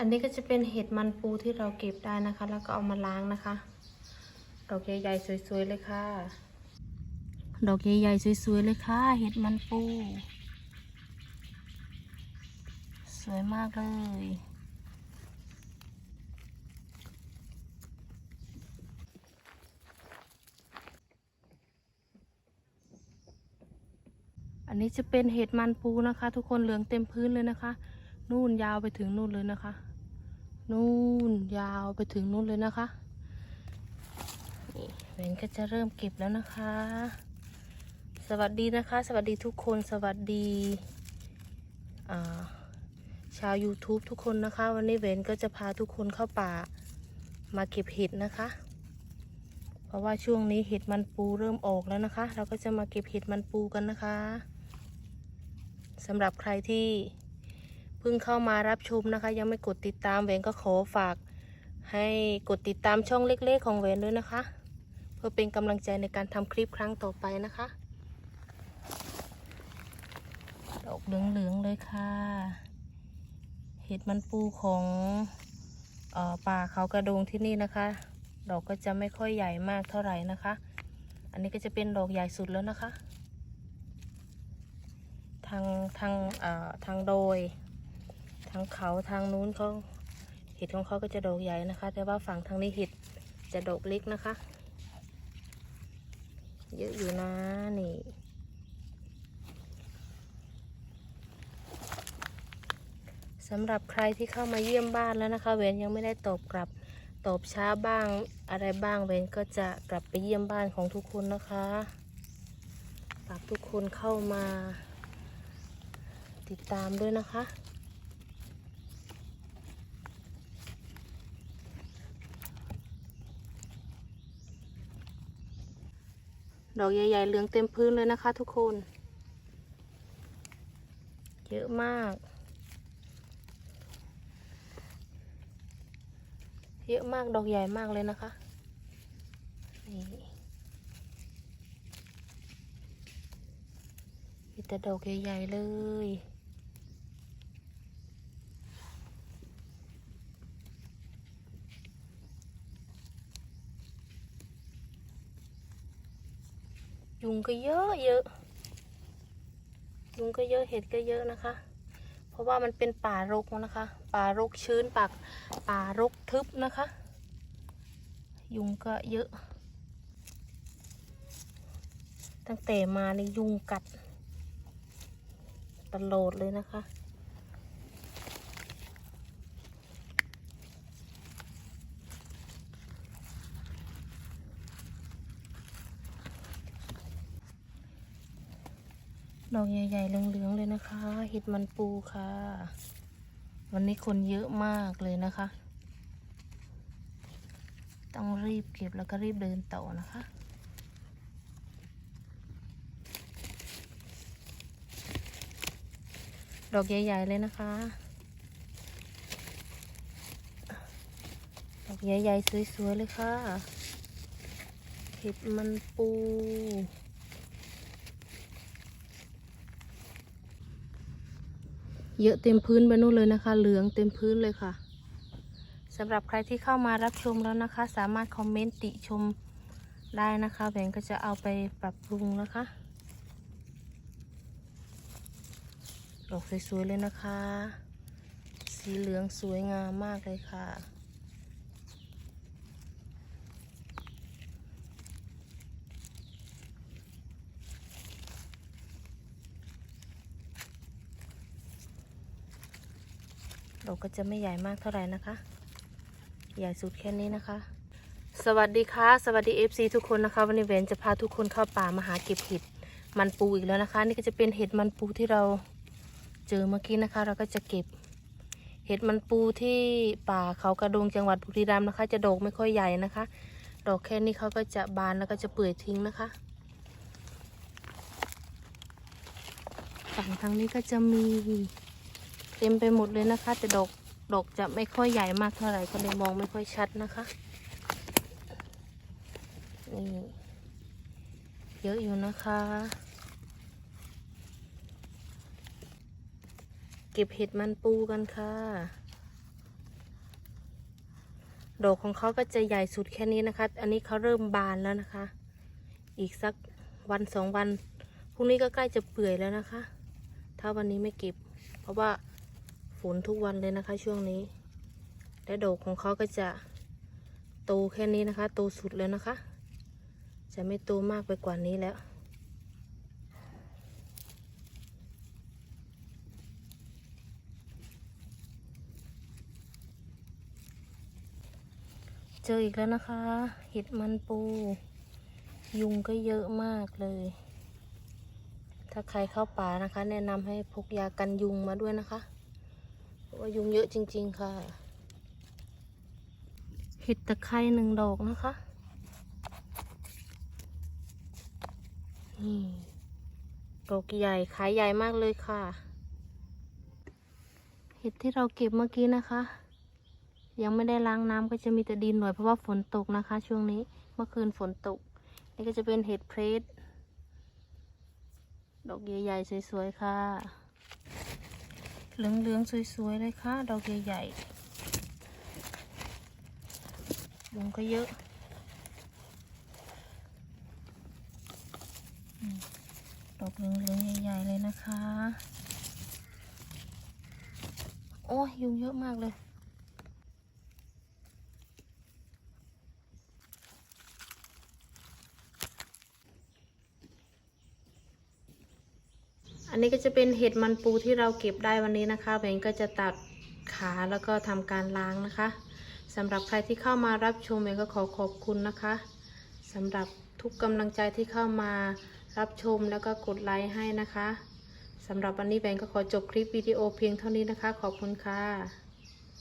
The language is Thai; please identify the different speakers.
Speaker 1: อันนี้ก็จะเป็นเห็ดมันปูที่เราเก็บได้นะคะ แล้วก็เอามาล้างนะคะดอกใหญ่ๆสวยๆเลยค่ะ ดอกใหญ่ๆสวยๆเลยค่ะ เห็ดมันปู สวยมากเลยอันนี้จะเป็นเห็ดมันปูนะคะ ทุกคนเหลืองเต็มพื้นเลยนะคะ นู่นยาวไปถึงนู่นเลยนะคะ นู่นยาวไปถึงนู่นเลยนะคะนี่เวนก็จะเริ่มเก็บแล้วนะคะ สวัสดีนะคะ สวัสดีทุกคนสวัสดีาชาว YouTube ทุกคนนะคะ วันนี้เวนก็จะพาทุกคนเข้าป่ามาเก็บเห็ดนะคะ เพราะว่าช่วงนี้เห็ดมันปูเริ่มออกแล้วนะคะ เราก็จะมาเก็บเห็ดมันปูกันนะคะสำหรับใครที่ พิ่งเข้ามารับชมนะคะ ยังไม่กดติดตามเวนก็ขอฝาก ให้กดติดตามช่องเล็ก ๆ ของเวนด้วยนะคะ เพื่อเป็นกำลังใจในการทำคลิปครั้งต่อไปนะคะ ดอกเหลืองๆเลยค่ะ เห็ดมันปูของออป่าเขากระโดงที่นี่นะคะ ดอกก็จะไม่ค่อยใหญ่มากเท่าไหร่นะคะ อันนี้ก็จะเป็นดอกใหญ่สุดแล้วนะคะทางทางทางโดย ทางเขาทางนู้นเขาเห็ดของเขาก็จะดอกใหญ่นะคะ แต่ว่าฝั่งทางนี้เห็ดจะดอกเล็กนะคะ เยอะอยู่นะนี่สำหรับใครที่เข้ามาเยี่ยมบ้านแล้วนะคะ เวนยังไม่ได้ตอบกลับตอบช้าบ้างอะไรบ้างเวนก็จะกลับไปเยี่ยมบ้านของทุกคนนะคะฝากทุกคนเข้ามา ติดตามด้วยนะคะ ดอกใหญ่ ๆ เหลืองเต็มพื้นเลยนะคะทุกคน เยอะมาก เยอะมากดอกใหญ่มากเลยนะคะ นี่มีแต่ดอกใหญ่ ๆ เลย ยุงก็เยอะเยอะยุงก็เยอะเห็ดก็เยอะนะคะ เพราะว่ามันเป็นป่ารกนะคะ ป่ารกชื้นปากป่ารกทึบนะคะ ยุงก็เยอะ ตั้งแต่มาในยุงกัดตลอดเลยนะคะ ดอกใหญ่ๆเหลืองๆเลยนะคะเห็ดมันปูค่ะ วันนี้คนเยอะมากเลยนะคะ ต้องรีบเก็บแล้วก็รีบเดินต่อนะคะดอกใหญ่ๆเลยนะคะ ดอกใหญ่ๆสวยๆเลยค่ะ เห็ดมันปู เยอะเต็มพื้นไปนู่นเลยนะคะ เหลืองเต็มพื้นเลยค่ะสำหรับใครที่เข้ามารับชมแล้วนะคะ สามารถคอมเมนต์ติชมได้นะคะแบงก็จะเอาไปปรับปรุงนะคะดอกสวยๆเลยนะคะ สีเหลืองสวยงามมากเลยค่ะ ดอกก็จะไม่ใหญ่มากเท่าไหร่นะคะ ใหญ่สุดแค่นี้นะคะ สวัสดีค่ะ สวัสดี FC ทุกคนนะคะ วันนี้เวนจะพาทุกคนเข้าป่ามาหาเก็บเห็ดมันปูอีกแล้วนะคะ นี่ก็จะเป็นเห็ดมันปูที่เราเจอเมื่อกี้นะคะ เราก็จะเก็บเห็ดมันปูที่ป่าเขากระดงจังหวัดบุรีรัมย์นะคะ จะดอกไม่ค่อยใหญ่นะคะ ดอกแค่นี้เขาก็จะบานแล้วก็จะเปื่อยทิ้งนะคะฝั่งทางนี้ก็จะมี เต็มไปหมดเลยนะคะ แต่ดอกดอกจะไม่ค่อยใหญ่มากเท่าไหร่ก็เลยมองไม่ค่อยชัดนะคะนี่เยอะอยู่นะคะ เก็บเห็ดมันปูกันค่ะ ดอกของเขาก็จะใหญ่สุดแค่นี้นะคะ อันนี้เขาเริ่มบานแล้วนะคะ อีกสักวันสองวันพรุ่งนี้ก็ใกล้จะเปื่อยแล้วนะคะ ถ้าวันนี้ไม่เก็บ เพราะว่า ฝนทุกวันเลยนะคะ ช่วงนี้ และดอกของเขาก็จะโตแค่นี้นะคะ โตสุดแล้วนะคะ จะไม่โตมากไปกว่านี้แล้ว เจออีกแล้วนะคะ เห็ดมันปู ยุงก็เยอะมากเลย ถ้าใครเข้าป่านะคะ แนะนำให้พกยากันยุงมาด้วยนะคะ ว่ายุงเยอะจริง ๆ ค่ะ เห็ดตะไคร้หนึ่งดอกนะคะ นี่ดอกใหญ่ขายใหญ่มากเลยค่ะ เห็ดที่เราเก็บเมื่อกี้นะคะ ยังไม่ได้ล้างน้ำก็จะมีแต่ดินหน่อยเพราะว่าฝนตกนะคะ ช่วงนี้เมื่อคืนฝนตก นี่ก็จะเป็นเห็ดเพรสดอกใหญ่ๆสวยๆค่ะ เหลืองๆสวยๆเลยค่ะ ดอกใหญ่ๆยุงก็เยอะดอกเหลืองๆใหญ่ๆเลยนะคะ โอ้ยยุงเยอะมากเลย อันนี้ก็จะเป็นเห็ดมันปูที่เราเก็บได้วันนี้นะคะแบงก็จะตัดขาแล้วก็ทำการล้างนะคะสำหรับใครที่เข้ามารับชมแบงก็ขอขอบคุณนะคะสำหรับทุกกำลังใจที่เข้ามารับชมแล้วก็กดไลค์ให้นะคะสำหรับวันนี้แบงก็ขอจบคลิปวิดีโอเพียงเท่านี้นะคะ ขอบคุณค่ะ